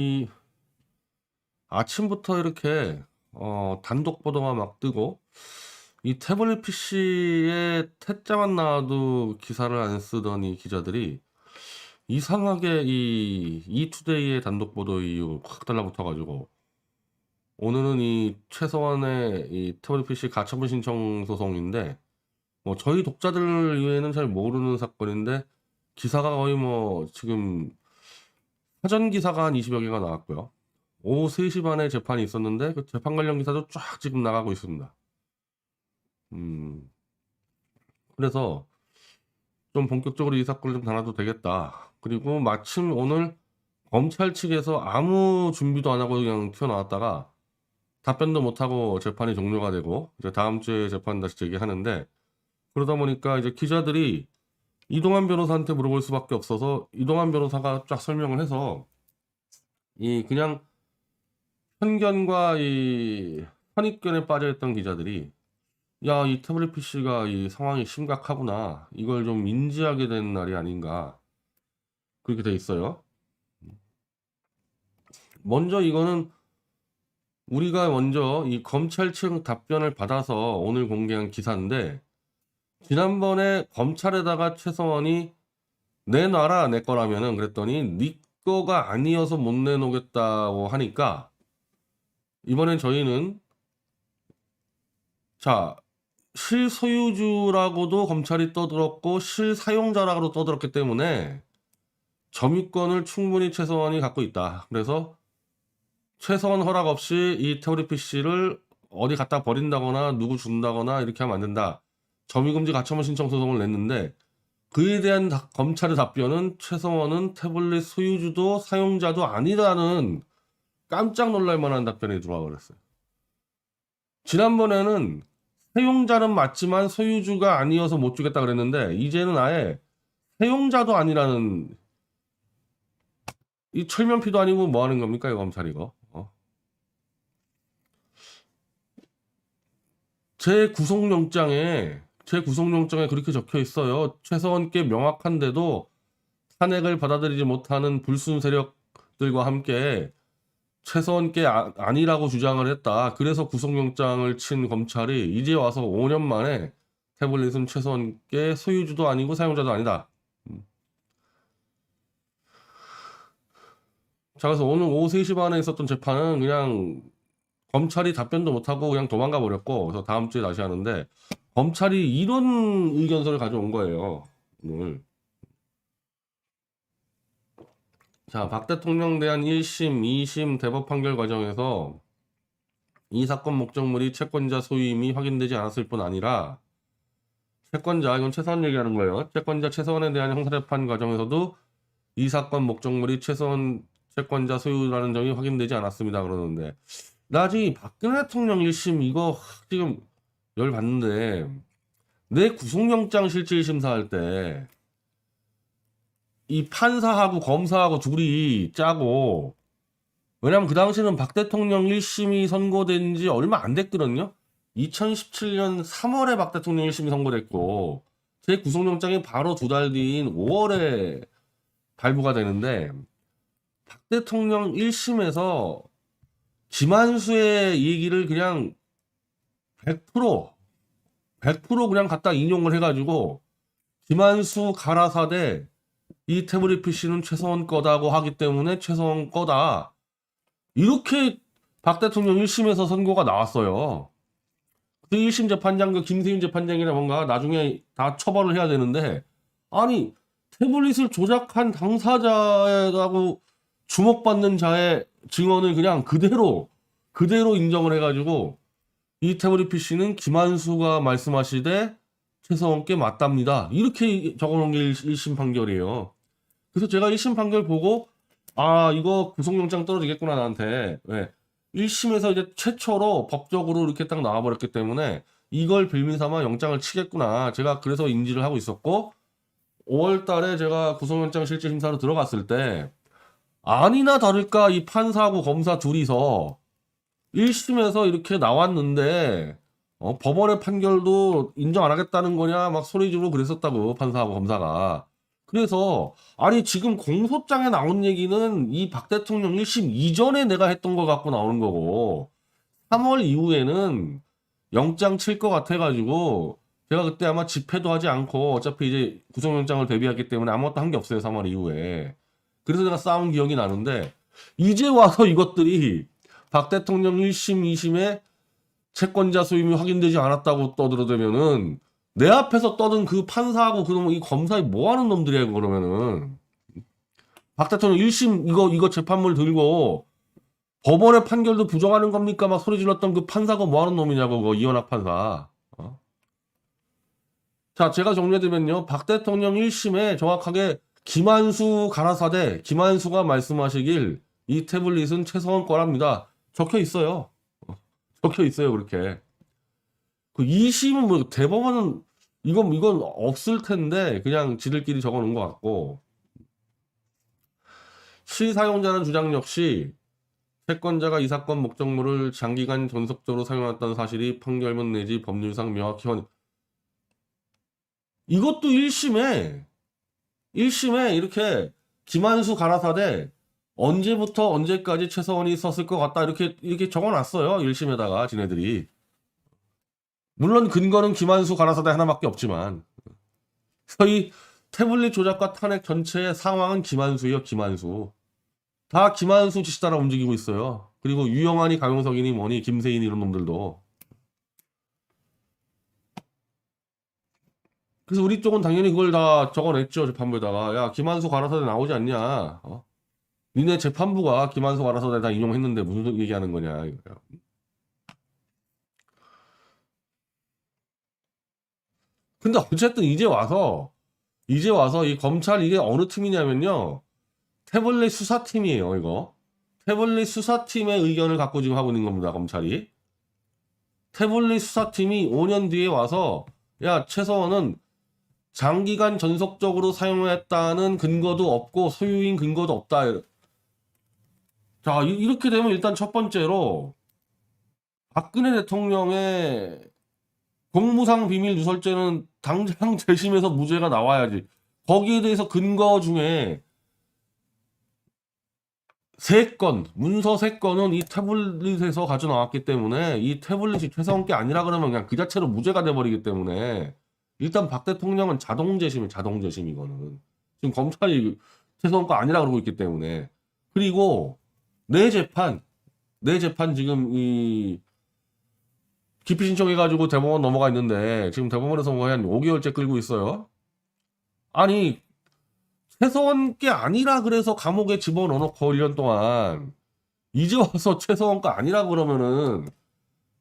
이 아침부터 이렇게 어 단독 보도가 막 뜨고 이 태블릿 PC에 태자만 나와도 기사를 안 쓰던 이 기자들이 이상하게 이 이투데이의 단독 보도 이후 확 달라붙어 가지고 오늘은 이 최서원의 이 태블릿 PC 가처분 신청 소송인데 뭐 저희 독자들 이외에는 잘 모르는 사건인데 기사가 거의 뭐 지금 사전 기사가 한 20여 개가 나왔고요. 오후 3시 반에 재판이 있었는데 그 재판 관련 기사도 쫙 지금 나가고 있습니다. 음. 그래서 좀 본격적으로 이 사건을 좀 다뤄도 되겠다. 그리고 마침 오늘 검찰 측에서 아무 준비도 안 하고 그냥 튀어나왔다가 답변도 못 하고 재판이 종료가 되고 이제 다음 주에 재판 다시 재개하는데 그러다 보니까 이제 기자들이 이동환 변호사한테 물어볼 수밖에 없어서 이동환 변호사가 쫙 설명을 해서 이 그냥 편견과 이 선입견에 빠져있던 기자들이 야, 이 태블릿 PC가 이 상황이 심각하구나. 이걸 좀 인지하게 된 날이 아닌가. 그렇게 돼 있어요. 먼저 이거는 우리가 먼저 이 검찰 측 답변을 받아서 오늘 공개한 기사인데 지난번에 검찰에다가 최성원이 내놔라 내 거라면은 그랬더니 네 거가 아니어서 못 내놓겠다고 하니까 이번엔 저희는 자 실소유주라고도 검찰이 떠들었고 실사용자라고도 떠들었기 때문에 점유권을 충분히 최성원이 갖고 있다. 그래서 최성원 허락 없이 이 태블릿 PC를 어디 갖다 버린다거나 누구 준다거나 이렇게 하면 안 된다. 점유금지 가처분 신청 소송을 냈는데 그에 대한 다- 검찰의 답변은 최성원은 태블릿 소유주도 사용자도 아니라는 깜짝 놀랄 만한 답변이 들어와 버렸어요. 지난번에는 사용자는 맞지만 소유주가 아니어서 못 주겠다 그랬는데 이제는 아예 사용자도 아니라는 이 철면피도 아니고 뭐 하는 겁니까 이 검찰 이거 어? 제 구속영장에 제 구속영장에 그렇게 적혀 있어요 최서원께 명확한데도 탄핵을 받아들이지 못하는 불순 세력들과 함께 최서원께 아, 아니라고 주장을 했다. 그래서 구속영장을 친 검찰이 이제 와서 5년 만에 태블릿은 최서원께 소유주도 아니고 사용자도 아니다. 음. 자, 그래서 오늘 오후 3시 반에 있었던 재판은 그냥 검찰이 답변도 못하고 그냥 도망가 버렸고, 그래서 다음 주에 다시 하는데, 검찰이 이런 의견서를 가져온 거예요. 오늘. 자, 박 대통령 대한 1심, 2심 대법 판결 과정에서 이 사건 목적물이 채권자 소유임이 확인되지 않았을 뿐 아니라 채권자, 이건 최서원 얘기하는 거예요. 채권자 최서원에 대한 형사재판 과정에서도 이 사건 목적물이 최서원 채권자 소유라는 점이 확인되지 않았습니다. 그러는데 나중에 박근혜 대통령 1심 이거 지금 열 봤는데 내 구속영장 실질 심사할 때 이 판사하고 검사하고 둘이 짜고 왜냐면 그 당시는 박 대통령 1심이 선고된 지 얼마 안 됐거든요. 2017년 3월에 박 대통령 1심이 선고됐고 제 구속영장이 바로 두 달 뒤인 5월에 발부가 되는데 박 대통령 1심에서 김한수의 얘기를 그냥 100% 100% 그냥 갖다 인용을 해가지고 김한수 가라사대 이 태블릿 PC는 최성원 거다고 하기 때문에 최성원 거다. 이렇게 박 대통령 1심에서 선고가 나왔어요. 그 1심 재판장, 그 김세윤 재판장이나 뭔가 나중에 다 처벌을 해야 되는데, 아니, 태블릿을 조작한 당사자라고 주목받는 자의 증언을 그냥 그대로, 그대로 인정을 해가지고, 이 태블릿 PC는 김한수가 말씀하시되 최성원께 맞답니다. 이렇게 적어놓은 게 1심 판결이에요. 그래서 제가 1심 판결 보고 아 이거 구속영장 떨어지겠구나 나한테 왜 1심에서 이제 최초로 법적으로 이렇게 딱 나와버렸기 때문에 이걸 빌민 삼아 영장을 치겠구나 제가 그래서 인지를 하고 있었고 5월 달에 제가 구속영장 실질 심사로 들어갔을 때 아니나 다를까 이 판사하고 검사 둘이서 1심에서 이렇게 나왔는데 어, 법원의 판결도 인정 안 하겠다는 거냐 막 소리 지르고 그랬었다고 판사하고 검사가. 그래서 아니 지금 공소장에 나온 얘기는 이 박 대통령 1심 이전에 내가 했던 거 갖고 나오는 거고 3월 이후에는 영장 칠 것 같아가지고 제가 그때 아마 집회도 하지 않고 어차피 이제 구속영장을 대비했기 때문에 아무것도 한 게 없어요 3월 이후에. 그래서 내가 싸운 기억이 나는데 이제 와서 이것들이 박 대통령 1심 2심에 채권자 소임이 확인되지 않았다고 떠들어대면은 내 앞에서 떠든 그 판사하고 그놈 이 검사이 뭐 하는 놈들이야 그러면은. 박 대통령 1심 이거 이거 재판물 들고 법원의 판결도 부정하는 겁니까? 막 소리 질렀던 그 판사가 뭐 하는 놈이냐고 그거 이현학 판사. 어? 자 제가 정리해드리면요. 박 대통령 1심에 정확하게 김한수 가라사대 김한수가 말씀하시길 이 태블릿은 최소한 거랍니다 적혀 있어요. 어, 적혀 있어요 그렇게. 그 2심은 뭐 대법원은 이건 이건 없을 텐데 그냥 지들끼리 적어 놓은 것 같고. 시사용자는 주장 역시 채권자가 이 사건 목적물을 장기간 전속적으로 사용했다는 사실이 판결문 내지 법률상 명확히 확인. 이것도 1심에 1심에 이렇게 김한수 가라사대 언제부터 언제까지 최서원이 썼을 것 같다 이렇게 이렇게 적어놨어요 1심에다가 지네들이. 물론 근거는 김한수 가라사대 하나밖에 없지만. 저희 태블릿 조작과 탄핵 전체의 상황은 김한수예요 김한수. 다 김한수 지시 따라 움직이고 있어요. 그리고 유영환이 강용석이니 뭐니 김세인 이런 놈들도. 그래서 우리 쪽은 당연히 그걸 다 적어냈죠 재판부에다가. 야 김한수 가라사대 나오지 않냐 어? 니네 재판부가 김한수 가라사대 다 인용했는데 무슨 얘기하는 거냐 이거예요. 근데 어쨌든 이제 와서 이제 와서 이 검찰 이게 어느 팀이냐면요. 태블릿 수사팀이에요 이거. 태블릿 수사팀의 의견을 갖고 지금 하고 있는 겁니다 검찰이. 태블릿 수사팀이 5년 뒤에 와서 야 최서원은 장기간 전속적으로 사용했다는 근거도 없고 소유인 근거도 없다 자 이- 이렇게 되면 일단 첫 번째로 박근혜 대통령의 공무상 비밀 누설죄는 당장 재심에서 무죄가 나와야지. 거기에 대해서 근거 중에 세 건, 문서 세 건은 이 태블릿에서 가져 나왔기 때문에 이 태블릿이 최성원 게 아니라 그러면 그냥 그 자체로 무죄가 돼버리기 때문에 일단 박 대통령은 자동 재심이 자동 재심 이거는 지금 검찰이 최성원 거 아니라 그러고 있기 때문에 그리고 내 재판 내 재판 지금 이 기피 신청해가지고 대법원 넘어가 있는데 지금 대법원에서 거의 한 5개월째 끌고 있어요. 아니 최서원 게 아니라 그래서 감옥에 집어넣어놓고 1년 동안 이제 와서 최서원 거 아니라 그러면은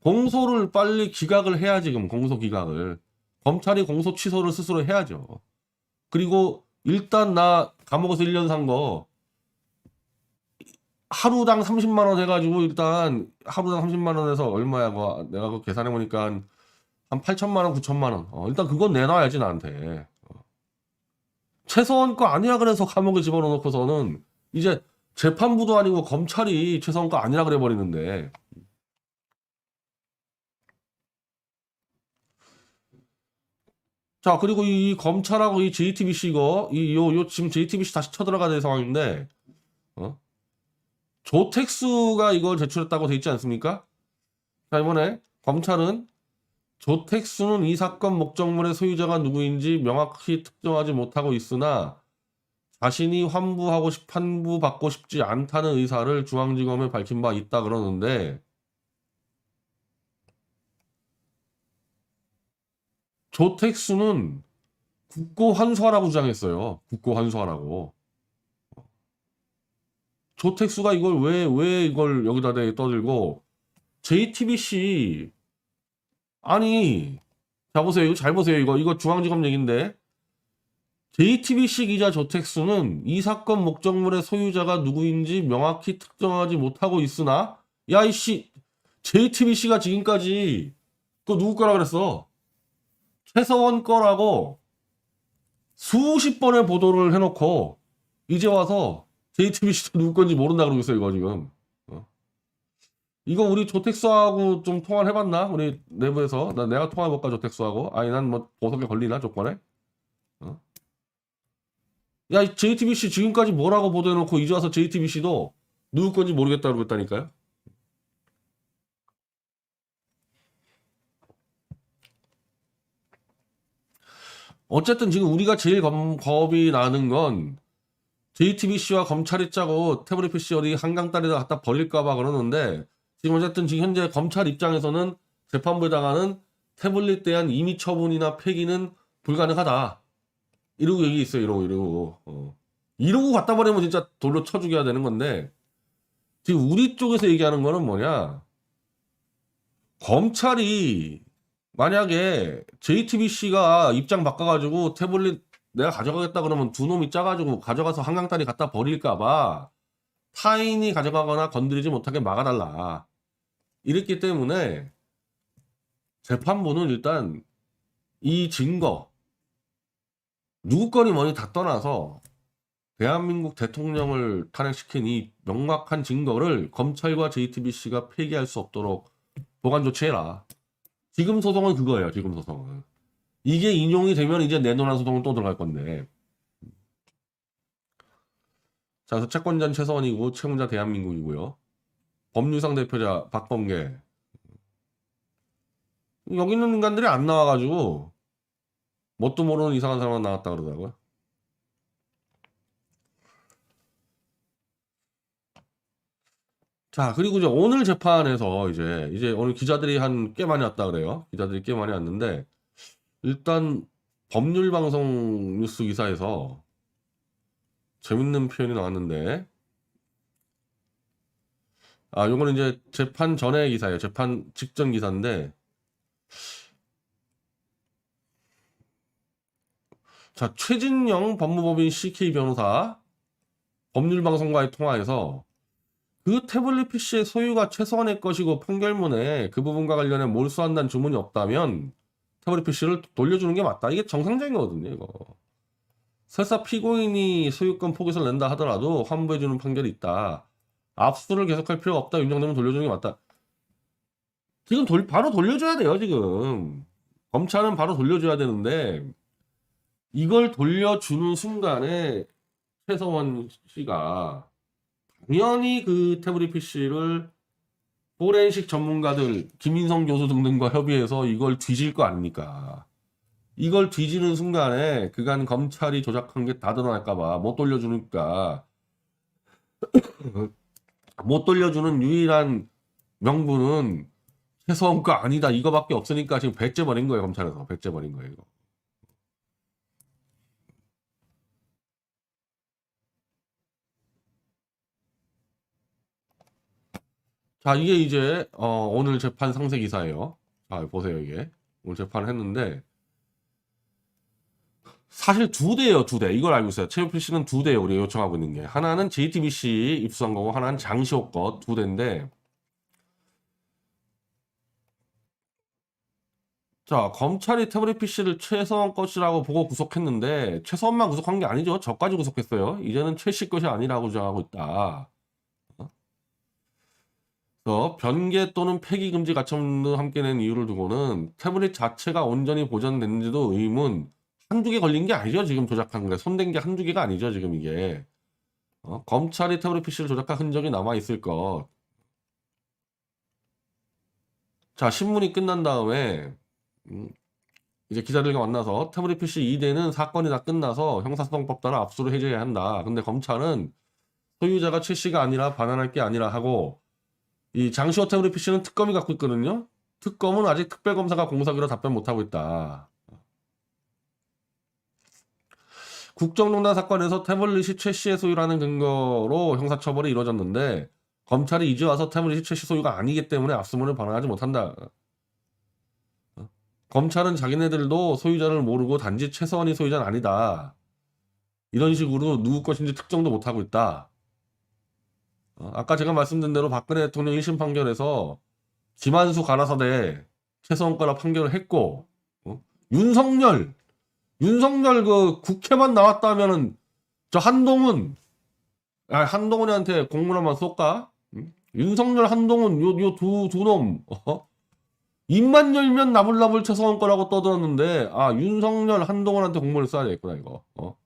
공소를 빨리 기각을 해야 지금 공소 기각을 검찰이 공소 취소를 스스로 해야죠. 그리고 일단 나 감옥에서 1년 산 거 하루당 30만 원 해가지고 일단 하루당 30만 원에서 얼마야? 그 내가 그 계산해 보니까 한, 한 8천만 원, 9천만 원. 어, 일단 그건 내놔야지 나한테. 어. 최소한 거 아니야 그래서 감옥에 집어넣어 놓고서는 이제 재판부도 아니고 검찰이 최소한 거 아니라 그래 버리는데. 자 그리고 이 검찰하고 이 JTBC 이거 이요 요 지금 JTBC 다시 쳐들어가야 될 상황인데 어? 조택수가 이걸 제출했다고 돼 있지 않습니까? 자, 이번에 검찰은 조택수는 이 사건 목적물의 소유자가 누구인지 명확히 특정하지 못하고 있으나 자신이 환부하고 싶, 환부받고 싶지 않다는 의사를 중앙지검에 밝힌 바 있다 그러는데 조택수는 국고 환수하라고 주장했어요. 국고 환수하라고. 조택수가 이걸 왜, 왜 이걸 여기다 대 떠들고, JTBC, 아니, 자, 보세요. 이거 잘 보세요. 이거, 이거 중앙지검 얘기인데, JTBC 기자 조택수는 이 사건 목적물의 소유자가 누구인지 명확히 특정하지 못하고 있으나, 야, 이씨, JTBC가 지금까지, 그거 누구 거라 그랬어? 최서원 거라고 수십 번의 보도를 해놓고, 이제 와서 JTBC도 누구 건지 모른다 그러고 있어요, 이거 지금. 어? 이거 우리 조택수하고 좀 통화를 해봤나? 우리 내부에서. 나 내가 통화해볼까, 조택수하고? 아니, 난 뭐 보석에 걸리나, 조건에? 어? 야, JTBC 지금까지 뭐라고 보도해놓고 이제 와서 JTBC도 누구 건지 모르겠다 그러고 있다니까요. 어쨌든 지금 우리가 제일 겁, 겁이 나는 건 JTBC와 검찰이 짜고 태블릿 PC 어디 한강 다리다 갖다 벌릴까봐 그러는데 지금 어쨌든 지금 현재 검찰 입장에서는 재판부에다가는 태블릿 대한 임의 처분이나 폐기는 불가능하다. 이러고 얘기 있어요. 이러고 이러고 어. 이러고 갖다 버리면 진짜 돌로 쳐 죽여야 되는 건데 지금 우리 쪽에서 얘기하는 거는 뭐냐? 검찰이 만약에 JTBC가 입장 바꿔가지고 태블릿 내가 가져가겠다 그러면 두 놈이 짜가지고 가져가서 한강다리 갖다 버릴까봐 타인이 가져가거나 건드리지 못하게 막아달라. 이랬기 때문에 재판부는 일단 이 증거 누구 건이 뭐니 다 떠나서 대한민국 대통령을 탄핵시킨 이 명확한 증거를 검찰과 JTBC가 폐기할 수 없도록 보관 조치해라. 지금 소송은 그거예요. 지금 소송은. 이게 인용이 되면 이제 내노란 소송은 또 들어갈 건데. 자, 그래서 채권자는 최서원이고 채무자 대한민국이고요. 법률상 대표자 박범계. 여기 있는 인간들이 안 나와가지고 뭣도 모르는 이상한 사람만 나왔다 그러더라고요. 자, 그리고 이제 오늘 재판에서 이제 이제 오늘 기자들이 한 꽤 많이 왔다 그래요. 기자들이 꽤 많이 왔는데 일단 법률 방송 뉴스 기사에서 재밌는 표현이 나왔는데 아, 요거는 이제 재판 전의 기사예요. 재판 직전 기사인데 자, 최진영 법무법인 CK 변호사 법률 방송과의 통화에서 그 태블릿 PC의 소유가 최소한의 것이고 판결문에 그 부분과 관련해 몰수한다는 주문이 없다면 태블릿 PC를 돌려주는 게 맞다. 이게 정상적이거든요, 이거. 설사 피고인이 소유권 포기서를 낸다 하더라도 환부해주는 판결이 있다. 압수를 계속할 필요가 없다. 인정되면 돌려주는 게 맞다. 지금 돌, 바로 돌려줘야 돼요, 지금. 검찰은 바로 돌려줘야 되는데, 이걸 돌려주는 순간에 최성원 씨가 당연히 그 태블릿 PC를 포렌식 전문가들 김인성 교수 등등과 협의해서 이걸 뒤질 거 아닙니까? 이걸 뒤지는 순간에 그간 검찰이 조작한 게 다 드러날까봐 못 돌려주니까 못 돌려주는 유일한 명분은 최소한 거 아니다 이거밖에 없으니까 지금 배째 버린 거예요 검찰에서 배째 버린 거예요 이거. 자, 이게 이제 어, 오늘 재판 상세 기사예요. 자, 보세요, 이게. 오늘 재판을 했는데 사실 두 대예요, 두 대. 이걸 알고 있어요. 최우필 씨는 두 대예요, 우리가 요청하고 있는 게. 하나는 JTBC 입수한 거고 하나는 장시호 것두 대인데 자, 검찰이 태블릿 PC를 최서원 것이라고 보고 구속했는데 최서원만 구속한 게 아니죠. 저까지 구속했어요. 이제는 최 씨 것이 아니라고 주장하고 있다. 그래서 변개 또는 폐기 금지 가처분도 함께 낸 이유를 두고는 태블릿 자체가 온전히 보존됐는지도 의문 한두 개 걸린 게 아니죠 지금 조작한 게 손댄 게 한두 개가 아니죠 지금 이게 어? 검찰이 태블릿 PC를 조작한 흔적이 남아 있을 것. 자 신문이 끝난 다음에 음, 이제 기자들과 만나서 태블릿 PC 2대는 사건이 다 끝나서 형사소송법 따라 압수를 해줘야 한다. 근데 검찰은 소유자가 최 씨가 아니라 반환할 게 아니라 하고 이 장시호 태블릿 PC는 특검이 갖고 있거든요. 특검은 아직 특별검사가 공사기로 답변 못하고 있다. 국정농단 사건에서 태블릿이 최 씨의 소유라는 근거로 형사처벌이 이루어졌는데 검찰이 이제 와서 태블릿이 최 씨 소유가 아니기 때문에 압수문을 반환하지 못한다. 어? 검찰은 자기네들도 소유자를 모르고 단지 최서원이 소유자는 아니다. 이런 식으로 누구 것인지 특정도 못하고 있다. 어, 아까 제가 말씀드린 대로 박근혜 대통령 1심 판결에서 김한수 가나사대 최소한 거라 판결을 했고 어? 윤석열 윤석열 그 국회만 나왔다면은 저 한동훈 아 한동훈한테 공문한번 쏠까? 응? 윤석열 한동훈 요 요 두 두놈 어? 입만 열면 나불나불 최소한 거라고 떠들었는데 아 윤석열 한동훈한테 공문을 써야 되겠구나 이거 어?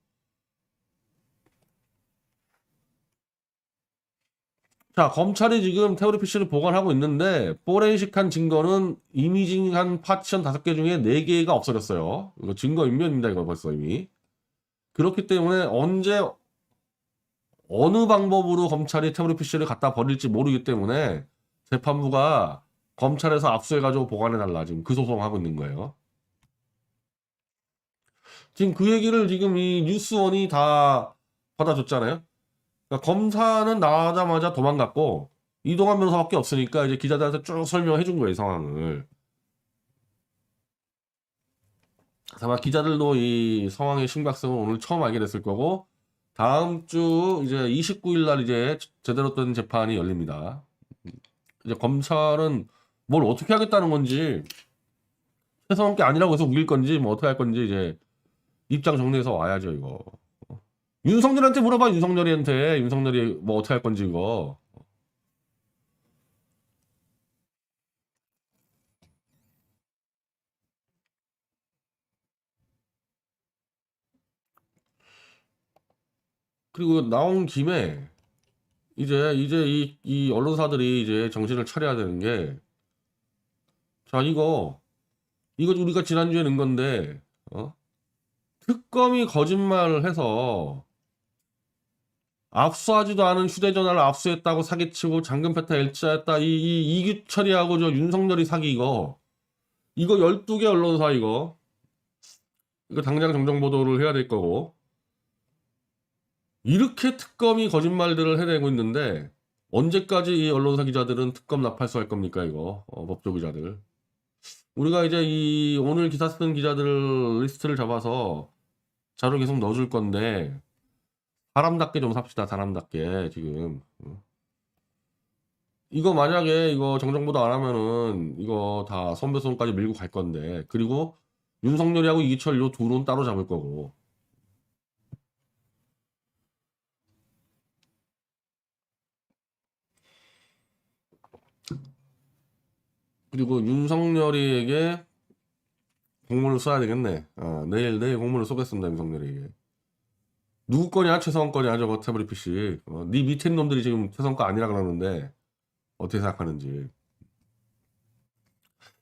자, 검찰이 지금 태블릿 PC를 보관하고 있는데 포렌식한 증거는 이미징한 파티션 5개 중에 4개가 없어졌어요. 이거 증거 인멸입니다. 이거 벌써 이미. 그렇기 때문에 언제 어느 방법으로 검찰이 태블릿 PC를 갖다 버릴지 모르기 때문에 재판부가 검찰에서 압수해가지고 보관해달라 지금 그 소송하고 있는 거예요. 지금 그 얘기를 지금 이 뉴스원이 다 받아줬잖아요. 그러니까 검사는 나가자마자 도망갔고 이동환 변호사밖에 없으니까 이제 기자들한테 쭉 설명해 준 거예요 이 상황을. 아마 기자들도 이 상황의 심각성을 오늘 처음 알게 됐을 거고 다음 주 이제 29일 날 이제 제대로 된 재판이 열립니다. 이제 검찰은 뭘 어떻게 하겠다는 건지 최소한 게 아니라고 해서 우길 건지 뭐 어떻게 할 건지 이제 입장 정리해서 와야죠 이거. 윤석열한테 물어봐 윤석열이한테 윤석열이 뭐 어떻게 할 건지 이거. 그리고 나온 김에 이제 이제 이, 이 언론사들이 이제 정신을 차려야 되는 게 자 이거 이거 우리가 지난주에 낸 건데 어? 특검이 거짓말을 해서 압수하지도 않은 휴대전화를 압수했다고 사기치고 잠금패타 일자했다. 이, 이 이규철이하고 저 윤석열이 사기 이거. 이거 12개 언론사 이거. 이거 당장 정정보도를 해야 될 거고. 이렇게 특검이 거짓말들을 해내고 있는데 언제까지 이 언론사 기자들은 특검 나팔수 할 겁니까 이거? 어, 법조 기자들. 우리가 이제 이 오늘 기사 쓴 기자들 리스트를 잡아서 자료를 계속 넣어줄 건데 사람답게 좀 삽시다 사람답게 지금 어. 이거 만약에 이거 정정보도 안 하면은 이거 다 선배송까지 밀고 갈 건데 그리고 윤석열이하고 이기철 요 둘은 따로 잡을 거고 그리고 윤석열이에게 공문을 써야 되겠네. 아, 내일 내일 공문을 쏘겠습니다 윤석열이에게. 누구 거냐 최성원 거냐 저거 태블릿 PC. 어, 네 밑에 놈들이 지금 최성원 거 아니라 그러는데 어떻게 생각하는지.